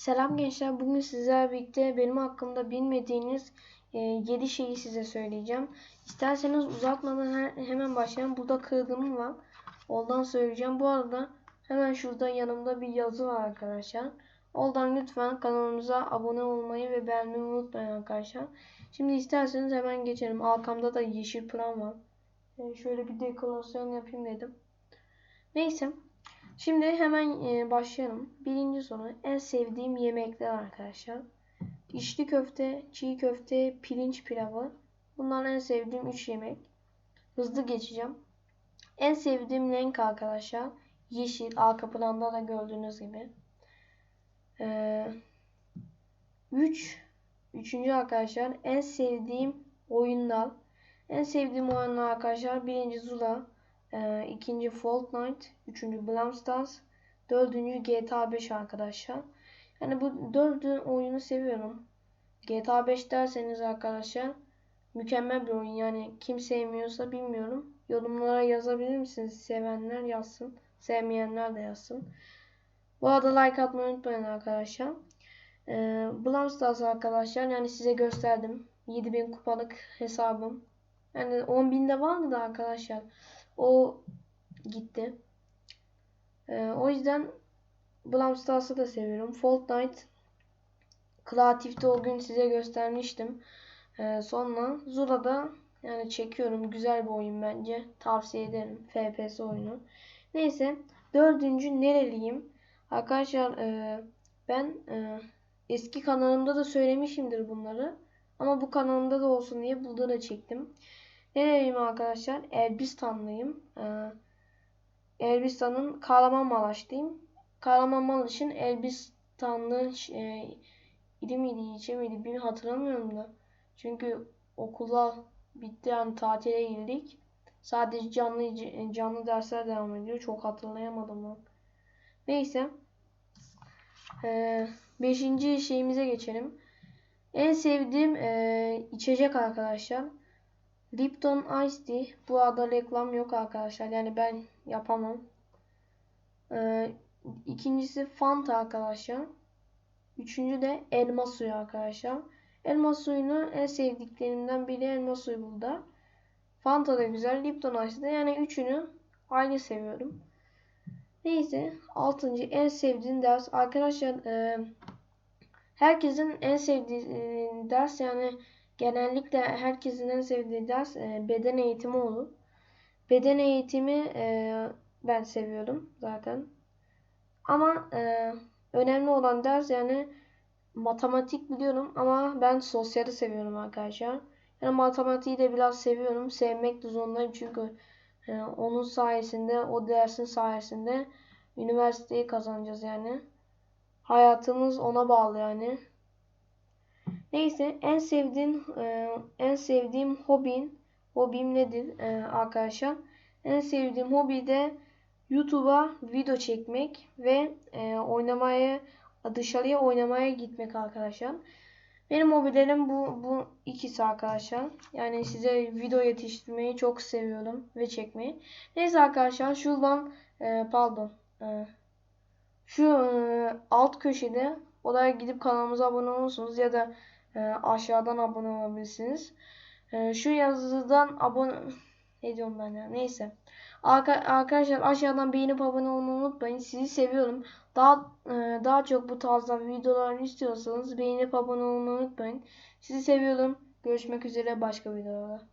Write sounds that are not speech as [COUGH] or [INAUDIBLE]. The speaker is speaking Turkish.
Selam gençler. Bugün sizlerle birlikte benim hakkımda bilmediğiniz 7 şeyi size söyleyeceğim. İsterseniz uzatmadan he- hemen başlayalım. Burada kırdığım var. Ondan söyleyeceğim. Bu arada hemen şurada yanımda bir yazı var arkadaşlar. Oradan lütfen kanalımıza abone olmayı ve beğenmeyi unutmayın arkadaşlar. Şimdi isterseniz hemen geçelim. Arkamda da yeşil plan var. Yani şöyle bir dekorasyon yapayım dedim. Neyse. Şimdi hemen e, başlayalım. Birinci soru en sevdiğim yemekler arkadaşlar. İçli köfte, çiğ köfte, pirinç pilavı. Bunlar en sevdiğim 3 yemek. Hızlı geçeceğim. En sevdiğim renk arkadaşlar yeşil. Arka planda da gördüğünüz gibi. 3 ee, üç, Üçüncü arkadaşlar en sevdiğim oyunlar. En sevdiğim oyunlar arkadaşlar birinci Zula, ee, ikinci Fortnite, üçüncü Brawl Stars, dördüncü GTA 5 arkadaşlar. Yani bu dördü oyunu seviyorum. GTA 5 derseniz arkadaşlar mükemmel bir oyun. Yani kim sevmiyorsa bilmiyorum. Yorumlara yazabilir misiniz? Sevenler yazsın. Sevmeyenler de yazsın. Bu arada like atmayı unutmayın arkadaşlar. Ee, Brawl Stars arkadaşlar yani size gösterdim. 7000 kupalık hesabım. Yani 10.000'de vardı da arkadaşlar. O gitti. Ee, o yüzden Stars'ı da seviyorum. Fortnite kreatifte o gün size göstermiştim. Ee, sonra Zula'da yani çekiyorum. Güzel bir oyun bence. Tavsiye ederim. FPS oyunu. Neyse. Dördüncü nereliyim? Arkadaşlar e, ben e, eski kanalımda da söylemişimdir bunları. Ama bu kanalımda da olsun diye burada da çektim. Nereliyim arkadaşlar? Elbistanlıyım. Ee, Elbistan'ın Kahramanmaraş'tayım. Kahramanmaraş'ın Elbistanlı e, ili miydi, ilçe miydi bilmiyorum hatırlamıyorum da. Çünkü okula bitti yani tatile girdik. Sadece canlı canlı dersler devam ediyor. Çok hatırlayamadım ben. Neyse. Ee, beşinci şeyimize geçelim. En sevdiğim e, içecek arkadaşlar. Lipton Ice Tea. Bu arada reklam yok arkadaşlar. Yani ben yapamam. Ee, ikincisi Fanta arkadaşlar. Üçüncü de elma suyu arkadaşlar. Elma suyunu en sevdiklerimden biri elma suyu burada. Fanta da güzel. Lipton Ice de. Yani üçünü aynı seviyorum. Neyse. Altıncı en sevdiğim ders. Arkadaşlar e, herkesin en sevdiği e, ders yani genellikle herkesin en sevdiği ders e, beden eğitimi olur. Beden eğitimi e, ben seviyorum zaten. Ama e, önemli olan ders yani matematik biliyorum ama ben sosyali seviyorum arkadaşlar. Yani matematiği de biraz seviyorum. Sevmek de zorundayım çünkü e, onun sayesinde, o dersin sayesinde üniversiteyi kazanacağız yani. Hayatımız ona bağlı yani. Neyse en sevdiğin e, en sevdiğim hobin hobim nedir e, arkadaşlar? En sevdiğim hobi de YouTube'a video çekmek ve e, oynamaya dışarıya oynamaya gitmek arkadaşlar. Benim hobilerim bu bu ikisi arkadaşlar. Yani size video yetiştirmeyi çok seviyorum ve çekmeyi. Neyse arkadaşlar şuradan e, pardon e, şu e, alt köşede oraya gidip kanalımıza abone olursunuz ya da e, aşağıdan abone olabilirsiniz. E, şu yazıdan abone [SIGHS] ne diyorum ben ya neyse. Arka, arkadaşlar aşağıdan beğenip abone olmayı unutmayın. Sizi seviyorum. Daha e, daha çok bu tarzda videolar istiyorsanız beğenip abone olmayı unutmayın. Sizi seviyorum. Görüşmek üzere başka videolarda.